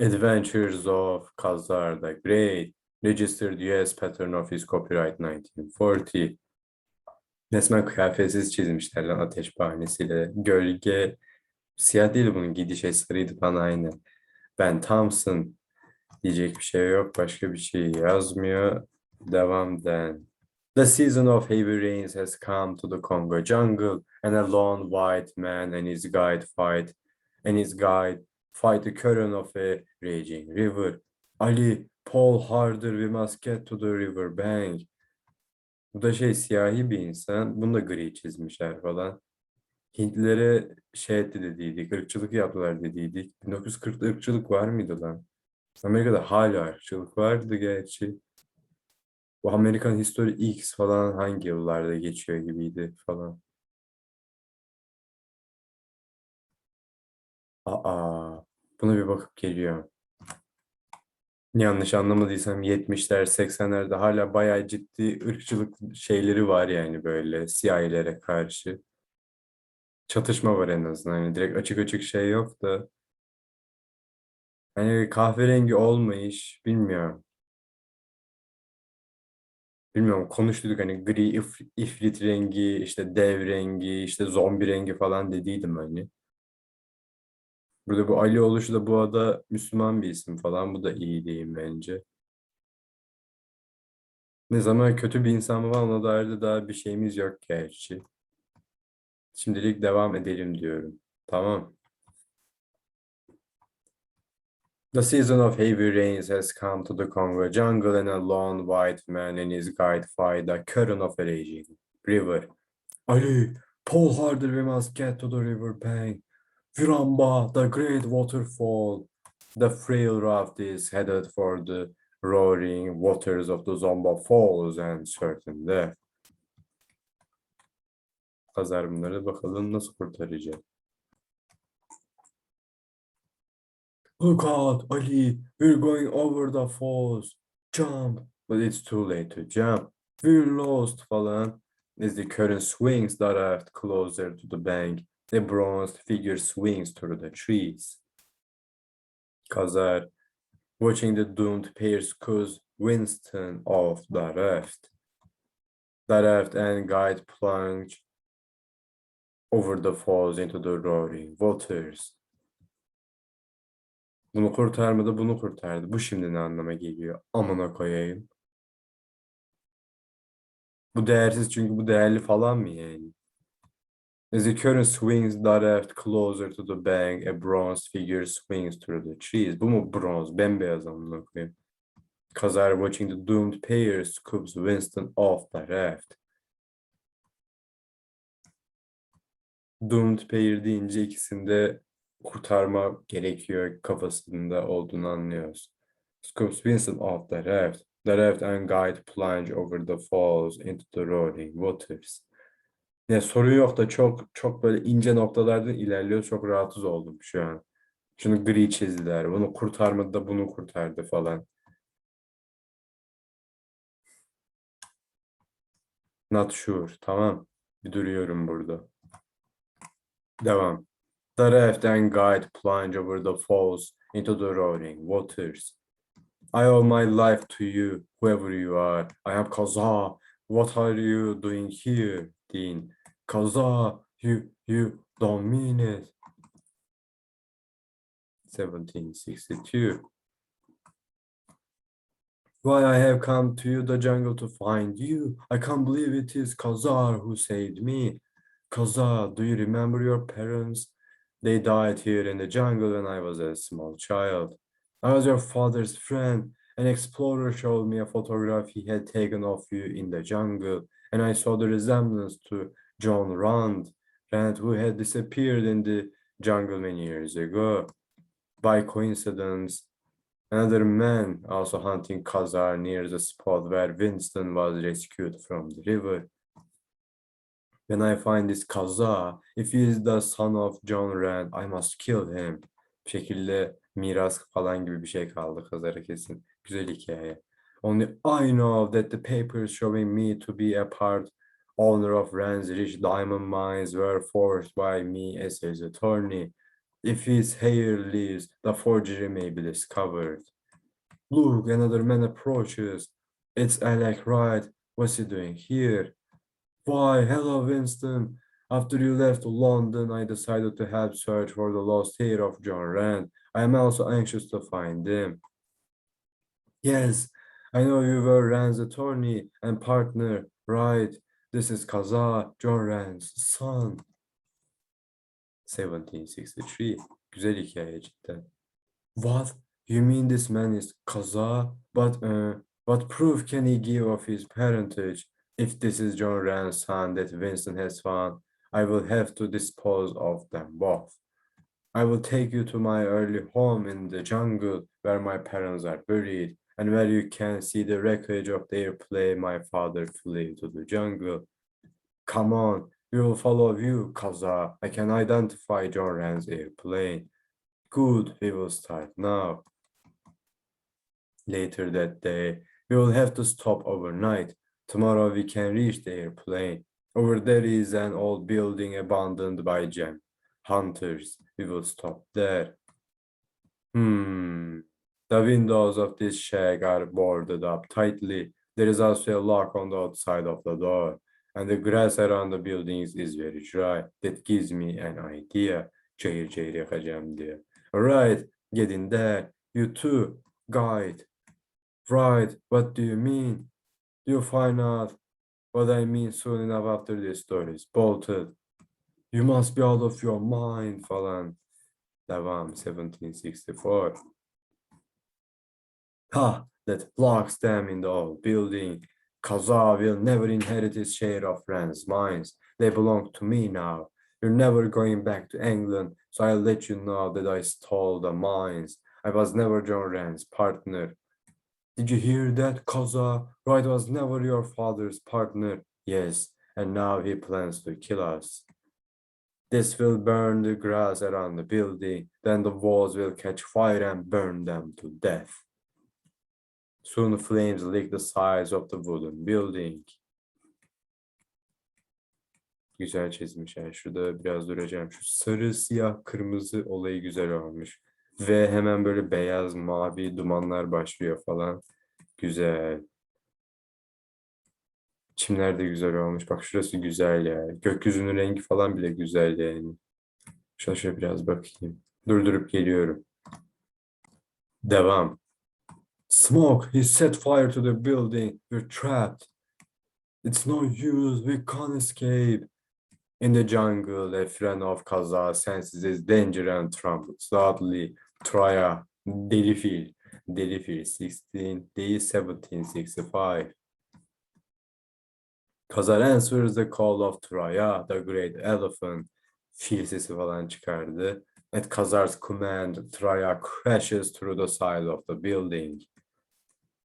Adventures of Kazar the Great. Registered US Pattern Office Copyright 1940. Resmen kıyafetsiz çizmişler lan ateş bahanesiyle. Gölge siyah değil bunun gidişe sarıydı bana aynı. Ben Thompson diyecek bir şey yok. Başka bir şey yazmıyor. Devam den. The season of heavy rains has come to the Congo jungle, and a lone white man and his guide fight, and his guide fight the current of a raging river. Ali, Paul harder, we must get to the river bank. Bu da şey siyahi bir insan. Bunu da gri çizmişler falan. Hintlilere şey etti dediydik, ırkçılık yaptılar dediydik. 1940'da ırkçılık var mıydı lan? Amerika'da hala ırkçılık vardı gerçi. Bu Amerikan History X falan hangi yıllarda geçiyor gibiydi falan. Aa, buna bir bakıp geliyorum. Yanlış anlamadıysam 70'ler 80'lerde hala bayağı ciddi ırkçılık şeyleri var yani böyle siyahilere karşı. Çatışma var en azından. Yani direkt açık açık şey yok da. Hani kahverengi olmayış bilmiyorum. Bilmiyorum konuştuk hani gri if- ifrit rengi, işte dev rengi, işte zombi rengi falan dediydim hani. Burada bu Ali oluşu da bu ada Müslüman bir isim falan. Bu da iyi değil bence. Ne zaman kötü bir insan mı var ona dair de daha bir şeyimiz yok gerçi. Şimdilik devam edelim diyorum. Tamam. The season of heavy rains has come to the Congo jungle and a lone white man and his guide fight the current of a raging river. Ali, pull harder, we must get to the river bank. Viramba, the great waterfall. The frail raft is headed for the roaring waters of the Zomba Falls and certain death. Pazar bunları bakalım nasıl kurtaracak. Look out, Ali, we're going over the falls. Jump, but it's too late to jump. We're lost falan. As the current swings the raft closer to the bank, a bronzed figure swings through the trees. Kazar, watching the doomed pair screws Winston off the raft. The raft and guide plunge over the falls into the roaring waters. Bunu kurtarmadı, bunu kurtardı. Bu şimdi ne anlama geliyor? Amına koyayım. Bu değersiz çünkü bu değerli falan mı yani? As the current swings raft closer to the bank, a bronze figure swings through the trees. Bu mu bronz? Bembeyaz amına koyayım. Kazar watching the doomed pair scoops Winston off the raft. Doomed pair deyince ikisinde kurtarma gerekiyor kafasında olduğunu anlıyoruz. Scoops Winston off the raft. The raft and guide plunge over the falls into the roaring waters. Ne soru yok da çok çok böyle ince noktalardan ilerliyor. Çok rahatsız oldum şu an. Şunu gri çizdiler. Bunu kurtarmadı da bunu kurtardı falan. Not sure. Tamam. Bir duruyorum burada. Devam. The raft and guide plunge over the falls into the roaring waters. I owe my life to you, whoever you are. I am Kaza. What are you doing here, Dean? Kaza, you, you don't mean it. 1762. Why I have come to you, the jungle, to find you. I can't believe it is Kazar who saved me. Kazar, do you remember your parents? They died here in the jungle when I was a small child. I was your father's friend. An explorer showed me a photograph he had taken of you in the jungle, and I saw the resemblance to John Rand, Rand who had disappeared in the jungle many years ago. By coincidence, another man also hunting Kazar near the spot where Winston was rescued from the river. When I find this Kaza, if he is the son of John Rand, I must kill him. Bir şekilde miras falan gibi bir şey kaldı Kazar'a kesin. Güzel hikaye. Only I know that the papers showing me to be a part owner of Rand's rich diamond mines were forged by me as his attorney. If his hair leaves, the forgery may be discovered. Look, another man approaches. It's Alec Wright. What's he doing here? Why, hello, Winston. After you left London, I decided to help search for the lost hair of John Rand. I am also anxious to find him. Yes, I know you were Rand's attorney and partner, right? This is Kaza, John Rand's son. 1763. Güzel hikaye cidden. What? You mean this man is Kaza? But uh, what proof can he give of his parentage? If this is John Rand's son that Winston has found, I will have to dispose of them both. I will take you to my early home in the jungle where my parents are buried and where you can see the wreckage of their play my father flew to the jungle. Come on, we will follow you, Kaza. I can identify John Rand's airplane. Good, we will start now. Later that day, we will have to stop overnight. Tomorrow we can reach the airplane. Over there is an old building abandoned by Jem. Hunters, we will stop there. Hmm. The windows of this shack are boarded up tightly. There is also a lock on the outside of the door. And the grass around the buildings is very dry. That gives me an idea. Cayır cayır yakacağım diye. Alright, get in there. You too, guide. Right, what do you mean? You find out what I mean soon enough after this story is bolted. You must be out of your mind falan. Devam 1764. Ha, that locks them in the old building. Kaza will never inherit his share of Rand's mines. They belong to me now. You're never going back to England, so I'll let you know that I stole the mines. I was never John Rand's partner. Did you hear that, Kaza? Wright was never your father's partner. Yes, and now he plans to kill us. This will burn the grass around the building, then the walls will catch fire and burn them to death. Soon flames lick the sides of the wooden building. Güzel çizmiş yani. Şurada biraz duracağım. Şu sarı, siyah, kırmızı olayı güzel olmuş. Ve hemen böyle beyaz, mavi dumanlar başlıyor falan. Güzel. Çimler de güzel olmuş. Bak şurası güzel ya. Gökyüzünün rengi falan bile güzel yani. Şuna şöyle biraz bakayım. Durdurup geliyorum. Devam. Smoke, he set fire to the building. We're trapped. It's no use, we can't escape. In the jungle, a friend of Kaza senses his danger and trumpets loudly. Troya, Delifil, Delifil, 16, day 1765. Kazar answers the call of Troya, the great elephant. Fil falan çıkardı. At Kazar's command, Troya crashes through the side of the building.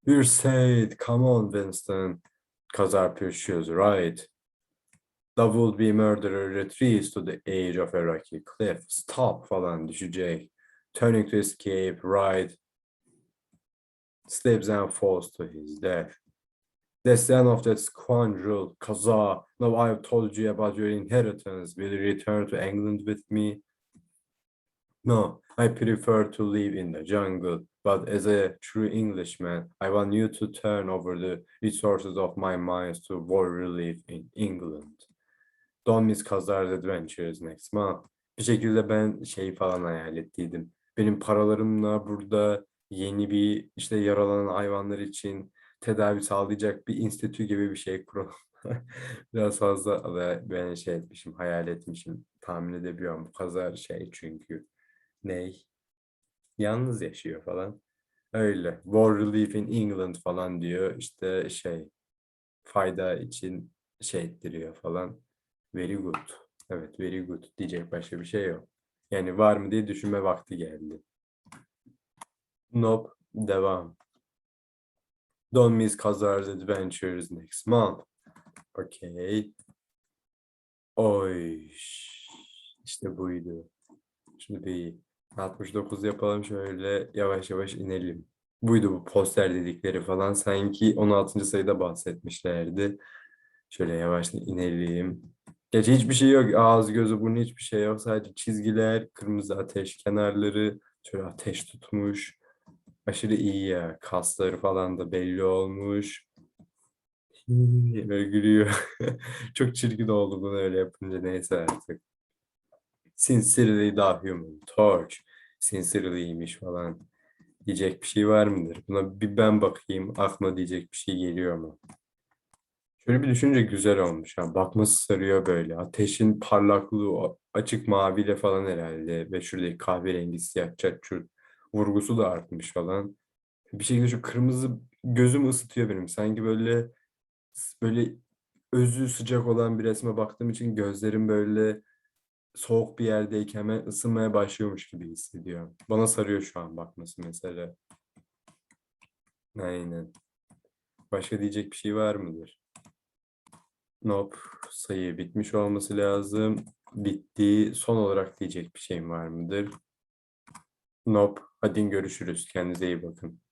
We're saved. Come on, Winston. Kazar pursues right. The would-be murderer retreats to the edge of a rocky cliff. Stop falan düşecek. Turning to escape, right. Slips and falls to his death. The son of that scoundrel, Kazar. Now I've told you about your inheritance. Will you return to England with me? No, I prefer to live in the jungle. But as a true Englishman, I want you to turn over the resources of my mines to war relief in England. Don't miss Kazar's adventures next month. Bir şekilde ben şey falan hayal ettiydim. Benim paralarımla burada yeni bir işte yaralanan hayvanlar için tedavi sağlayacak bir enstitü gibi bir şey kuralım. Biraz fazla ben şey etmişim, hayal etmişim. Tahmin edebiliyorum. Kazar şey çünkü. Ney? Yalnız yaşıyor falan. Öyle. War relief in England falan diyor. İşte şey fayda için şey ettiriyor falan. Very good. Evet, very good. Diyecek başka bir şey yok. Yani var mı diye düşünme vakti geldi. Nope. Devam. Don't miss Kazar's adventures next month. Okay. Oy. İşte buydu. Şimdi bir 69 yapalım şöyle yavaş yavaş inelim. Buydu bu poster dedikleri falan. Sanki 16. sayıda bahsetmişlerdi. Şöyle yavaş inelim. Gerçi hiçbir şey yok. Ağız, gözü, burnu hiçbir şey yok. Sadece çizgiler, kırmızı ateş kenarları, şöyle ateş tutmuş. Aşırı iyi ya. Kasları falan da belli olmuş. Böyle gülüyor. Çok çirkin oldu bunu öyle yapınca neyse artık. Sincerely da human. Torch. Sincerely'ymiş falan. Diyecek bir şey var mıdır? Buna bir ben bakayım. Aklıma diyecek bir şey geliyor mu? Şöyle bir düşünce güzel olmuş. Ha. Bakması sarıyor böyle. Ateşin parlaklığı açık maviyle falan herhalde. Ve şuradaki kahverengi siyah çatçur vurgusu da artmış falan. Bir şekilde şu kırmızı gözümü ısıtıyor benim. Sanki böyle böyle özü sıcak olan bir resme baktığım için gözlerim böyle soğuk bir yerdeyken hemen ısınmaya başlıyormuş gibi hissediyorum. Bana sarıyor şu an bakması mesela. Aynen. Başka diyecek bir şey var mıdır? Nope. Sayı bitmiş olması lazım. Bitti. Son olarak diyecek bir şeyim var mıdır? Nope. Hadi görüşürüz. Kendinize iyi bakın.